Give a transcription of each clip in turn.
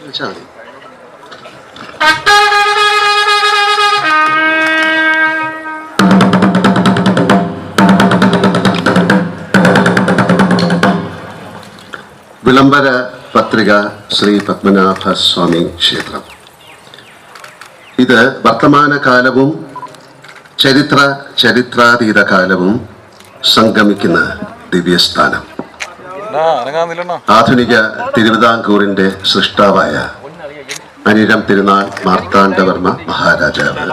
വെച്ചാൽ വിളംബര പത്രിക ശ്രീ പത്മനാഭ സ്വാമി ക്ഷേത്രം. ഇത് വർത്തമാനകാലവും ചരിത്ര ചരിത്രാതീത കാലവും സംഗമിക്കുന്ന ദിവ്യസ്ഥാനം. ആധുനിക തിരുവിതാംകൂറിന്റെ സൃഷ്ടാവായ അനിരം തിരുനാൾ മാർത്താണ്ഡവർമ്മ മഹാരാജാവ്.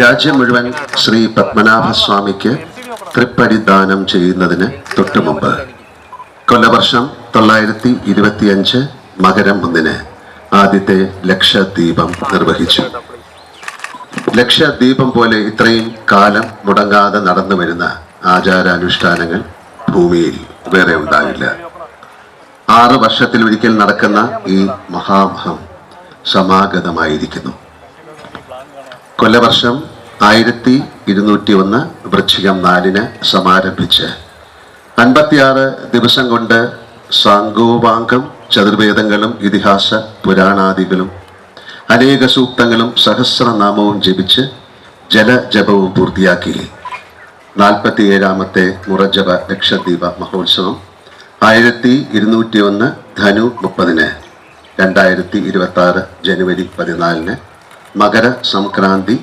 രാജ്യം മുഴുവൻ ശ്രീ പത്മനാഭസ്വാമിക്ക് തൃപ്പടിദാനം ചെയ്യുന്നതിന് തൊട്ടുമുമ്പ് കൊല്ലവർഷം തൊള്ളായിരത്തി ഇരുപത്തിയഞ്ച് മകരം ഒന്നിന് ആദ്യത്തെ ലക്ഷദ്വീപം നിർവഹിച്ചു. ലക്ഷദ്വീപം പോലെ ഇത്രയും കാലം മുടങ്ങാതെ നടന്നു വരുന്ന ആചാരാനുഷ്ഠാനങ്ങൾ ഭൂമിയിൽ വേറെ ഉണ്ടാവില്ല. ആറ് വർഷത്തിൽ ഒരിക്കൽ നടക്കുന്ന ഈ മഹാമഹം സമാഗതമായിരിക്കുന്നു. കൊല്ലവർഷം ആയിരത്തി ഇരുന്നൂറ്റി ഒന്ന് വൃശ്ചികം നാലിന് സമാരംഭിച്ച് അൻപത്തിയാറ് ദിവസം കൊണ്ട് സാങ്കോപാംഗം ചതുർവേദങ്ങളും ഇതിഹാസ പുരാണാദികളും അനേക സൂക്തങ്ങളും സഹസ്രനാമവും ജപിച്ച് ജലജപവും പൂർത്തിയാക്കി. നാൽപ്പത്തിയേഴാമത്തെ മുറജപ ലക്ഷദ്വീപ മഹോത്സവം ആയിരത്തി ഇരുന്നൂറ്റി ഒന്ന് ധനു മുപ്പതിന് രണ്ടായിരത്തി ഇരുപത്തി ആറ് ജനുവരി പതിനാലിന് മകര സംക്രാന്തി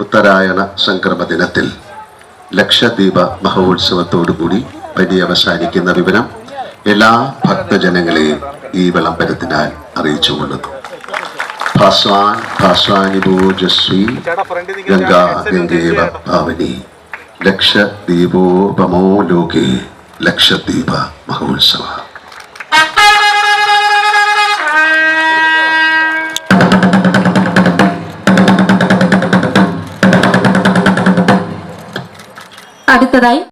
ഉത്തരായണ സംക്രമ ദിനത്തിൽ. ലക്ഷദ്വീപ മഹോത്സവത്തോടുകൂടി പര്യവസാനിക്കുന്ന വിവരം എല്ലാ ഭക്തജനങ്ങളെയും ഈ വിളംബരത്തിനാൽ അറിയിച്ചുകൊള്ളുന്നു. ഭാസ്വാൻ ഭാസ്വാനിഭൂജസ്വി ഗംഗാ ഗംഗേവ ഭാവനി. ലക്ഷദ്വീപോപമോ ലോകേ. ലക്ഷദ്വീപ മഹോത്സവ. അടുത്തതായി